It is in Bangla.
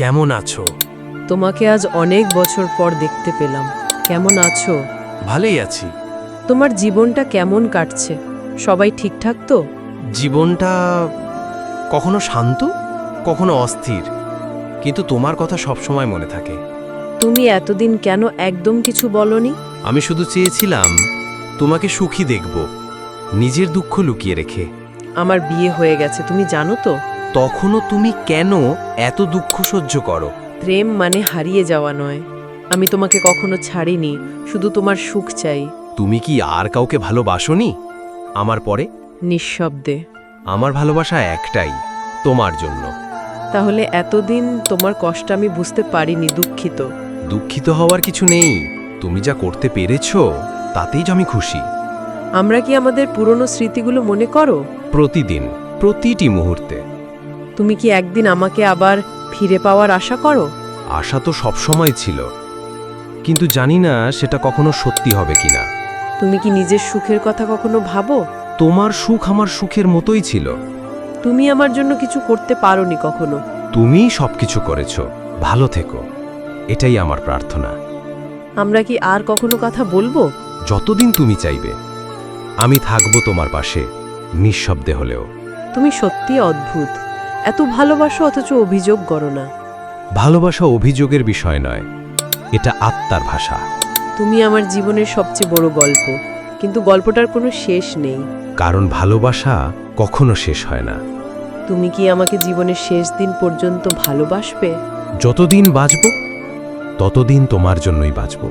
কেমন আছো? তোমাকে আজ অনেক বছর পর দেখতে পেলাম। কেমন আছো? ভালোই আছি। তোমার জীবনটা কেমন কাটছে? সবাই ঠিকঠাক তো? জীবনটা কখনো শান্ত কখনো অস্থির। কিন্তু তোমার কথা সবসময় মনে থাকে। তুমি এতদিন কেন একদম কিছু বলনি? আমি শুধু চেয়েছিলাম তোমাকে সুখী দেখব নিজের দুঃখ লুকিয়ে রেখে। আমার বিয়ে হয়ে গেছে তুমি জানো তো? তখনও তুমি কেন এত দুঃখ সহ্য করো? প্রেম মানে হারিয়ে যাওয়া নয়। আমি তোমাকে কখনো ছাড়িনি শুধু তোমার সুখ চাই। তুমি কি আর কাউকে ভালোবাসনি? আমার পরে? নিঃশব্দে। আমার ভালোবাসা একটাই তোমার জন্য। তাহলে এতদিন তোমার কষ্ট আমি বুঝতে পারিনি দুঃখিত। দুঃখিত হওয়ার কিছু নেই। তুমি যা করতে পেরেছ তাতেই যে আমি খুশি। আমরা কি আমাদের পুরনো স্মৃতিগুলো মনে করো? প্রতিদিন প্রতিটি মুহূর্তে। তুমি কি একদিন আমাকে আবার ফিরে পাওয়ার আশা করো? আশা তো সবসময় ছিল। কিন্তু জানি না সেটা কখনো সত্যি হবে কিনা। তুমি কি নিজের সুখের কথা কখনো ভাবো? তোমার সুখ আমার সুখের মতোই ছিল। তুমি আমার জন্য কিছু করতে পারোনি কখনো। তুমিই সবকিছু করেছ। ভালো থেকো। এটাই আমার প্রার্থনা। আমরা কি আর কখনো কথা বলব? যতদিন তুমি চাইবে। আমি থাকব তোমার পাশে নিঃশব্দে হলেও। তুমি সত্যি অদ্ভুত। এত ভালোবাসো অথচ অভিযোগ করো না। ভালোবাসা অভিযোগের বিষয় নয় এটা আত্মার ভাষা। তুমি আমার জীবনের সবচেয়ে বড় গল্প কিন্তু গল্পটার কোনো শেষ নেই। কারণ ভালোবাসা কখনো শেষ হয় না। তুমি কি আমাকে জীবনের শেষ দিন পর্যন্ত ভালোবাসবে? যতদিন বাঁচব ততদিন তোমার জন্যই বাঁচব।